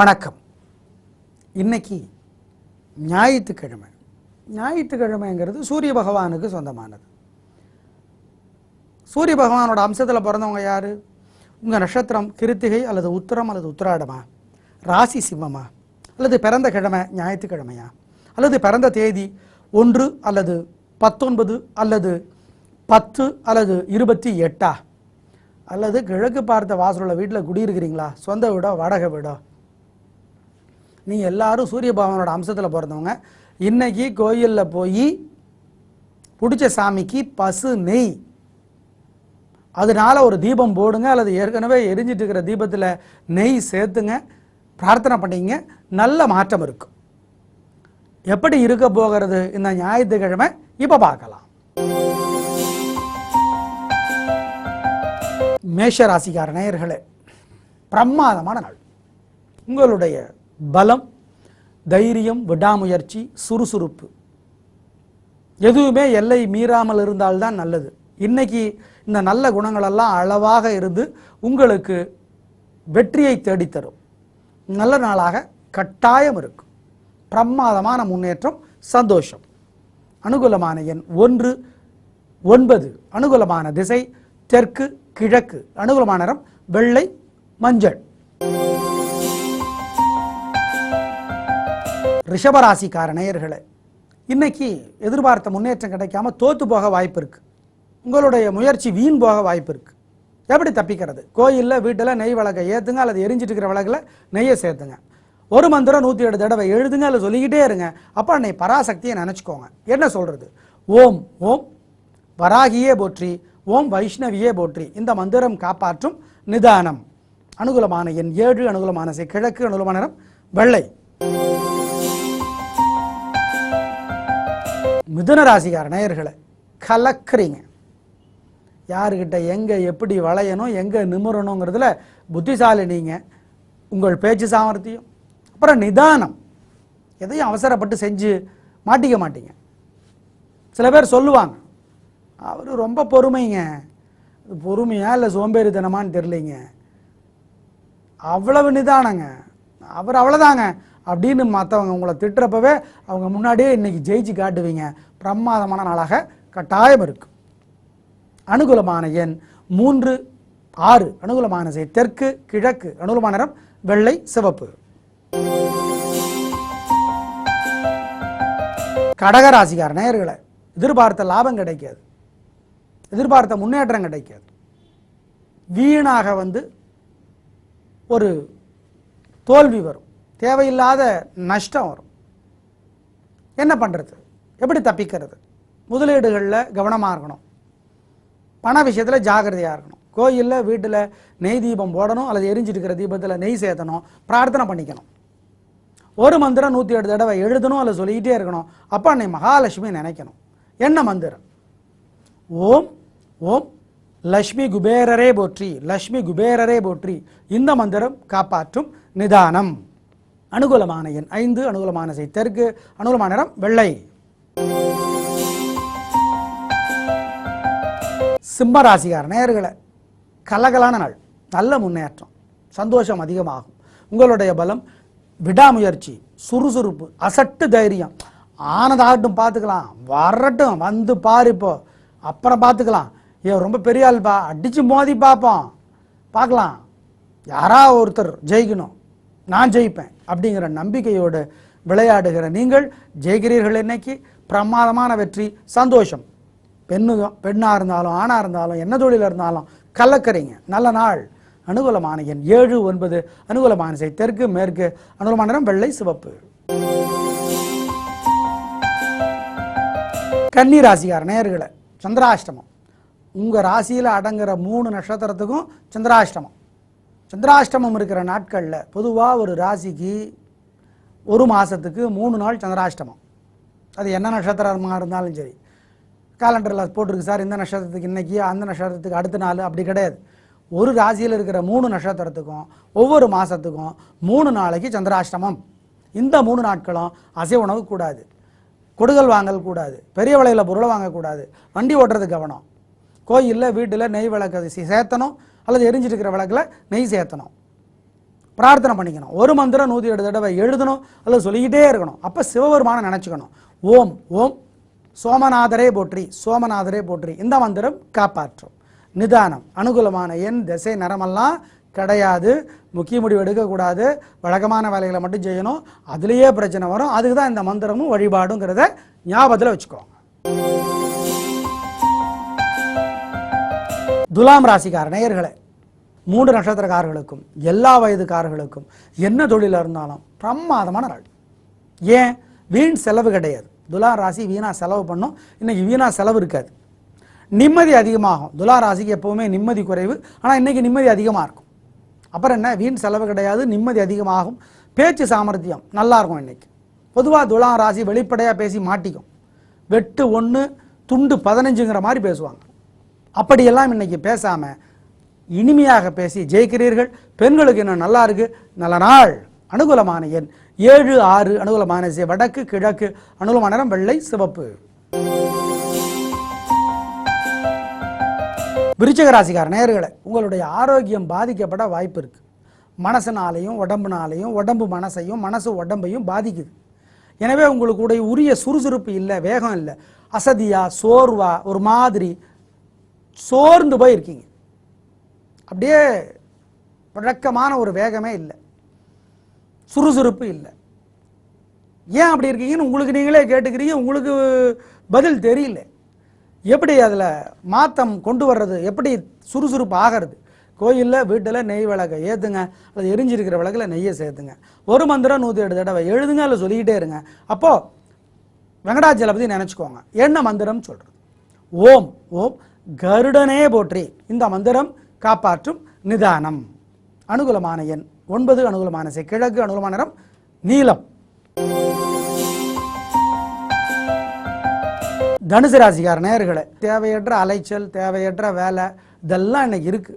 வணக்கம். இன்னைக்கு ஞாயிற்றுக்கிழமை. ஞாயிற்றுக்கிழமைங்கிறது சூரிய பகவானுக்கு சொந்தமானது. சூரிய பகவானோட அம்சத்தில் பிறந்தவங்க யார்? உங்கள் நட்சத்திரம் கிருத்திகை அல்லது உத்தரம் அல்லது உத்திராடமா? ராசி சிம்மமா? அல்லது பிறந்த கிழமை ஞாயிற்றுக்கிழமையா? அல்லது பிறந்த தேதி ஒன்று அல்லது பத்தொன்பது அல்லது பத்து அல்லது இருபத்தி எட்டா? அல்லது கிழக்கு பார்த்த வாசலுள்ள வீட்டில் குடியிருக்கிறீங்களா? சொந்த வீடோ வாடகை வீடோ? நீங்கள் எல்லாரும் சூரிய பகவானோட அம்சத்தில் பிறந்தவங்க. இன்னைக்கு கோயிலில் போய் பிடிச்ச சாமிக்கு பசு நெய். அதனால ஒரு தீபம் போடுங்க அல்லது ஏற்கனவே எரிஞ்சிட்டு இருக்கிற தீபத்தில் நெய் சேர்த்துங்க பிரார்த்தனை பண்ணிங்க நல்ல மாற்றம் இருக்கும் எப்படி இருக்க போகிறது இந்த ஞாயிற்றுக்கிழமை இப்போ பார்க்கலாம். மேஷ ராசிக்கார நேயர்களே பிரமாதமான நாள். உங்களுடைய பலம் தைரியம் விடாமுயற்சி சுறுசுறுப்பு. எதுவுமே எல்லை மீறாமல் இருந்தால்தான் நல்லது. இன்னைக்கு இந்த நல்ல குணங்களெல்லாம் அளவாக இருந்து உங்களுக்கு வெற்றியை தேடித்தரும். நல்ல நாளாக கட்டாயம் இருக்கும். பிரமாதமான முன்னேற்றம் சந்தோஷம். அனுகூலமான எண் ஒன்று ஒன்பது. அனுகூலமான திசை தெற்கு கிழக்கு. அனுகூலமான நிறம் வெள்ளை மஞ்சள். ரிஷபராசிக்கார நேயர்களே இன்னைக்கு எதிர்பார்த்த முன்னேற்றம் கிடைக்காம தோத்து போக வாய்ப்பு இருக்கு உங்களுடைய முயற்சி வீண் போக வாய்ப்பு இருக்கு எப்படி தப்பிக்கிறது? கோயிலில் வீட்டில் நெய் விளக்கை ஏற்றுங்க அல்லது எரிஞ்சிட்டு இருக்கிற விளக்கில் நெய்யை சேர்த்துங்க. ஒரு மந்திரம் நூற்றி ஏழு தடவை எழுதுங்க அல்லது சொல்லிக்கிட்டே இருங்க. அப்போ அன்னை பராசக்தியை நினச்சிக்கோங்க. என்ன சொல்கிறது ஓம் ஓம் வராகியே போற்றி ஓம் வைஷ்ணவியே போற்றி. இந்த மந்திரம் காப்பாற்றும் நிதானம். அனுகூலமான எண் ஏழு அனுகூலமான கிழக்கு அனுகூலமான வெள்ளை. மிதுன ராசிக்கார நேயர்களை கலக்குறீங்க. யாருக்கிட்ட எங்கே எப்படி வளையணும் எங்கே நிமிரணுங்கிறதுல புத்திசாலி நீங்கள் உங்கள் பேச்சு சாமர்த்தியம் அப்புறம் நிதானம். எதையும் அவசரப்பட்டு செஞ்சு மாட்டிக்க மாட்டீங்க. சில பேர் சொல்லுவாங்க அவர் ரொம்ப பொறுமைங்க. பொறுமையா இல்லை சோம்பேறித்தனமான்னு தெரிலிங்க அவ்வளவு நிதானங்க. அவர் அவ்வளோதாங்க அப்படின்னு மற்றவங்க உங்களை திட்டுறப்பவே அவங்க முன்னாடியே இன்னைக்கு ஜெயிச்சு காட்டுவீங்க. பிரமாதமான நாளாக கட்டாயம் இருக்கும் அனுகூலமான எண் மூன்று ஆறு. அனுகூலமான செய் தெற்கு கிழக்கு. அனுகூலமான நிறம் வெள்ளை சிவப்பு. கடகராசிக்கார நேயர்களை எதிர்பார்த்த லாபம் கிடைக்காது. எதிர்பார்த்த முன்னேற்றம் கிடைக்காது. வீணாக வந்து ஒரு தோல்வி வரும். தேவையில்லாத நஷ்டம் வரும். என்ன பண்ணுறது எப்படி தப்பிக்கிறது? முதலீடுகளில் கவனமாக இருக்கணும். பண விஷயத்தில் ஜாக்கிரதையாக இருக்கணும். கோயிலில் வீட்டில் நெய் தீபம் போடணும் அல்லது எரிஞ்சிட்டு இருக்கிற தீபத்தில் நெய் சேர்த்தணும் பிரார்த்தனை பண்ணிக்கணும். ஒரு மந்திரம் நூற்றி எட்டு தடவை எழுதணும் அல்லது சொல்லிக்கிட்டே இருக்கணும். அப்போ அன்னை மகாலட்சுமி நினைக்கணும். என்ன மந்திரம்? ஓம் ஓம் லக்ஷ்மி குபேரரே போற்றி லக்ஷ்மி குபேரரே போற்றி. இந்த மந்திரம் காப்பாற்றும் நிதானம். அனுகூலமான எண் ஐந்து அனுகூலமான செய் தெற்கு அனுகூலமான நிறம் வெள்ளை. சிம்ம ராசிகார நேயர்களே கலகலான நாள் நல்ல முன்னேற்றம் சந்தோஷம் அதிகமாகும். உங்களுடைய பலம் விடாமுயற்சி சுறுசுறுப்பு அசட்டு தைரியம் ஆனதாகட்டும் பார்த்துக்கலாம். வரட்டும் வந்து பாரு இப்போ. அப்புறம் பார்த்துக்கலாம். ஏன் ரொம்ப பெரிய ஆள்பா அடித்து மோதி பார்ப்போம். பார்க்கலாம். யாரா ஒருத்தர் ஜெயிக்கணும். நான் ஜெயிப்பேன். அப்படிங்கிற நம்பிக்கையோடு விளையாடுகிற நீங்கள் ஜெயிக்கிறீர்கள் இன்னைக்கு. பிரமாதமான வெற்றி சந்தோஷம். பெண்ணு பெண்ணாக இருந்தாலும் ஆணாக இருந்தாலும் என்ன தொழில் இருந்தாலும் கலக்கறீங்க நல்ல நாள். அனுகூலமான எண் ஏழு ஒன்பது. அனுகூலமான செய் தெற்கு மேற்கு. அனுகூலமான நிறம் வெள்ளை சிவப்பு. கன்னி ராசிக்கார நேர்களை சந்திராஷ்டமம். உங்கள் ராசியில் அடங்குற மூணு நட்சத்திரத்துக்கும் சந்திராஷ்டமம். சந்திராஷ்டமம் இருக்கிற நாட்களில் பொதுவாக ஒரு ராசிக்கு ஒரு மாதத்துக்கு மூணு நாள் சந்திராஷ்டமம். அது என்ன நட்சத்திரமாக இருந்தாலும் சரி. காலண்டரில் போட்டிருக்கு சார் இந்த நட்சத்திரத்துக்கு இன்னைக்கு அந்த நட்சத்திரத்துக்கு அடுத்த நாள் அப்படி கிடையாது. ஒரு ராசியில் இருக்கிற மூணு நட்சத்திரத்துக்கும் ஒவ்வொரு மாதத்துக்கும் மூணு நாளைக்கு சந்திராஷ்டமம். இந்த மூணு நாட்களும் அசைவ உணவு கூடாது. கொடுக்கல் வாங்கல் கூடாது. பெரிய விலையில் பொருளை வாங்கக்கூடாது வண்டி ஓட்டுறது கவனம். கோயிலில் வீட்டில் நெய் விளக்கு அது சேர்த்தணும். அல்லது எரிஞ்சிட்டு இருக்கிற விளக்கில் நெய் சேர்த்தணும். பிரார்த்தனை பண்ணிக்கணும். ஒரு மந்திரம் நூற்றி எட்டு தடவை எழுதணும். அல்லது சொல்லிக்கிட்டே இருக்கணும். அப்போ சிவபெருமானை நினச்சிக்கணும். ஓம் ஓம். சோமநாதரே போற்றி சோமநாதரே போற்றி. இந்த மந்திரம் காப்பாற்றும். நிதானம் அனுகூலமான எண் திசை நரமெல்லாம் கிடையாது. முக்கிய முடிவு எடுக்கக்கூடாது. வழக்கமான வேலைகளை மட்டும் செய்யணும். அதுலேயே பிரச்சனை வரும். அதுக்கு தான் இந்த மந்திரமும் வழிபாடுங்கிறத ஞாபகத்தில் வச்சுக்கோங்க. துலாம் ராசிக்கார நேயர்களே மூன்று நட்சத்திரக்காரர்களுக்கும் எல்லா வயதுக்காரர்களுக்கும் என்ன தொழிலாக இருந்தாலும் பிரமாதமான நாள். ஏன்? வீண் செலவு கிடையாது. துலா ராசி வீணாக செலவு பண்ணும். இன்னைக்கு வீணாக செலவு இருக்காது. நிம்மதி அதிகமாகும். துலா ராசிக்கு எப்போவுமே நிம்மதி குறைவு. ஆனால் இன்னைக்கு நிம்மதி அதிகமாக இருக்கும். அப்புறம் என்ன? வீண் செலவு கிடையாது. நிம்மதி அதிகமாகும். பேச்சு சாமர்த்தியம் நல்லா இருக்கும் இன்னைக்கு. பொதுவாக துலா ராசி வெளிப்படையாக பேசி மாட்டிக்கும். வெட்டு ஒன்று துண்டு பதினஞ்சுங்கிற மாதிரி பேசுவாங்க. அப்படியெல்லாம் இன்னைக்கு பேசாமல் இனிமையாக பேசி ஜெயிக்கிறீர்கள். பெண்களுக்கு இன்னும் நல்லா இருக்கு. நல்ல நாள். அனுகூலமான எண். ஏழு ஆறு அனுகூலமான திசை வடக்கு கிழக்கு அனுகூலமான நிறம் வெள்ளை சிவப்பு. விருச்சிக ராசிக்கார நேயர்களே உங்களுடைய ஆரோக்கியம் பாதிக்கப்பட வாய்ப்பு இருக்கு. மனசுனாலையும் உடம்புனாலையும் உடம்பு மனசையும் மனசு உடம்பையும் பாதிக்குது. எனவே உங்களுக்கு உடைய உரிய சுறுசுறுப்பு இல்லை வேகம் இல்லை. அசதியா சோர்வா ஒரு மாதிரி சோர்ந்து போய் இருக்கீங்க அப்படியே வழக்கமான ஒரு வேகமே இல்லை. சுறுசுறுப்பு இல்லை. ஏன் அப்படி இருக்கீங்கன்னு உங்களுக்கு நீங்களே கேட்டுக்கிறீங்க உங்களுக்கு பதில் தெரியல. எப்படி அதில் மாற்றம் கொண்டு வர்றது எப்படி சுறுசுறுப்பு ஆகிறது? கோயிலில் வீட்டில் நெய் விளக்கை ஏற்றுங்க அது எரிஞ்சிருக்கிற விளக்கில் நெய்யை சேர்த்துங்க. ஒரு மந்திரம் நூற்றி எட்டு தடவை எழுதுங்க அதில் சொல்லிக்கிட்டே இருங்க. அப்போது வெங்கடாச்சலபதி நினச்சிக்கோங்க. என்ன மந்திரம் சொல்கிறது ஓம் ஓம் கருடனே போற்றி. இந்த மந்திரம் காப்பாற்றும் நிதானம். அனுகூலமான எண். ஒன்பது அனுகூலமான செ கிழக்கு அனுகூலமான நிறம் நீலம். தனுசு ராசிக்கார நேர்களை தேவையற்ற அலைச்சல் தேவையற்ற வேலை இதெல்லாம் இன்னைக்கு இருக்கு.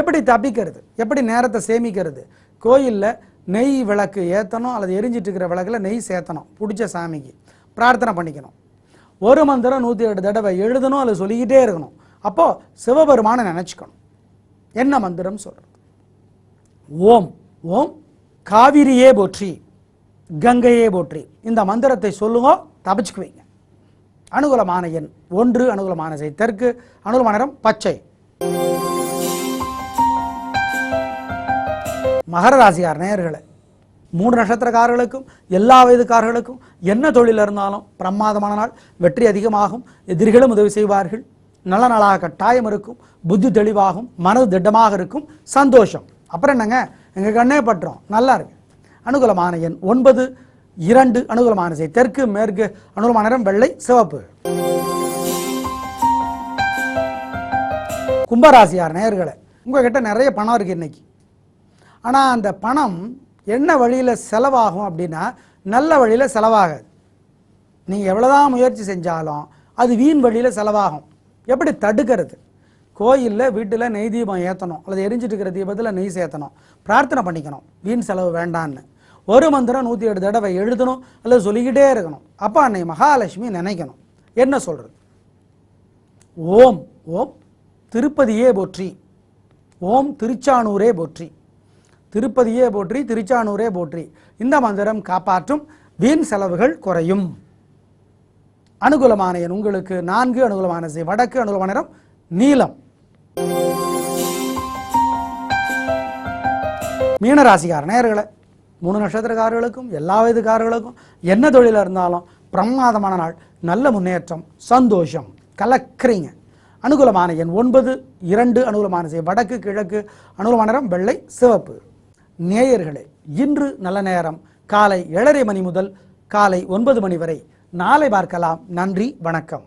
எப்படி தப்பிக்கிறது? எப்படி நேரத்தை சேமிக்கிறது? கோயிலில் நெய் விளக்கு ஏற்றணும் அல்லது எரிஞ்சிட்டு இருக்கிற விளக்கில் நெய் சேர்த்தணும் பிடிச்ச சாமிக்கு. பிரார்த்தனை பண்ணிக்கணும். ஒரு மந்திரம் நூற்றி எட்டு தடவை எழுதணும் அல்லது சொல்லிக்கிட்டே இருக்கணும். அப்போது சிவபெருமானை நினச்சிக்கணும். என்ன மந்திரம் சொல்கிறோம் ஓம். ஓம். காவிரியே போற்றி கங்கையே போற்றி. இந்த மந்திரத்தை சொல்லுங்க தப்பிச்சுக்குவீங்க அனுகூலமான எண் ஒன்று அனுகூலமான செய். தெற்கு அனுகூலமான நிறம் பச்சை. மகர ராசியார் நேயர்களே மூன்று நட்சத்திரக்காரர்களுக்கும் எல்லா வயதுக்காரர்களுக்கும் என்ன தொழில் இருந்தாலும் பிரமாதமான நாள் வெற்றி அதிகமாகும் எதிரிகளும் உதவி செய்வார்கள். நல்ல நாளாக கட்டாயம் இருக்கும் புத்தி தெளிவாகும் மனது திட்டமாக இருக்கும் சந்தோஷம். அப்புறம் என்னங்க? எங்கள் கண்ணே பட்டுறோம் நல்லா இருக்கு. அனுகூலமான எண் ஒன்பது இரண்டு அனுகூலமான செய் தெற்கு மேற்கு அனுகூலமான நிறம் வெள்ளை சிவப்பு. கும்பராசியார் நேயர்களை உங்ககிட்ட நிறைய பணம் இருக்கு இன்னைக்கு. ஆனால் அந்த பணம் என்ன வழியில் செலவாகும் அப்படின்னா நல்ல வழியில் செலவாகாது. நீங்கள் எவ்வளோதான் முயற்சி செஞ்சாலும் அது வீண் வழியில் செலவாகும். எப்படி தடுக்கிறது? கோயிலில் வீட்டில் நெய் தீபம் ஏற்றணும் அல்லது எரிஞ்சிட்டு இருக்கிற தீபத்தில் நெய் சேர்த்தணும். பிரார்த்தனை பண்ணிக்கணும். வீண் செலவு வேண்டான்னு. ஒரு மந்திரம் நூற்றி எட்டு தடவை எழுதணும். அல்லது சொல்லிக்கிட்டே இருக்கணும். அப்போ அன்னை மகாலட்சுமி நினைக்கணும். என்ன சொல்கிறது ஓம் ஓம் திருப்பதியே போற்றி. ஓம் திருச்சானூரே போற்றி. திருப்பதியே போற்றி திருச்சானூரே போற்றி. இந்த மந்திரம் காப்பாற்றும் வீண் செலவுகள் குறையும். அனுகூலமான எண் உங்களுக்கு நான்கு அனுகூலமான வடக்கு அனுகூலமான நிறம் நீலம். மீனராசிக்கார நேர்களை மூணு நட்சத்திரக்காரர்களுக்கும் எல்லா வயதுக்காரர்களுக்கும் என்ன தொழிலாக இருந்தாலும் பிரமாதமான நாள் நல்ல முன்னேற்றம் சந்தோஷம் கலக்கிறீங்க. அனுகூலமான எண் ஒன்பது இரண்டு அனுகூலமான செய்ய வடக்கு கிழக்கு அனுகூலமான நிறம் வெள்ளை சிவப்பு. நேயர்களே இன்று நல்ல நேரம். காலை ஏழரை மணி முதல் காலை ஒன்பது மணி வரை. நாளை பார்க்கலாம். நன்றி வணக்கம்.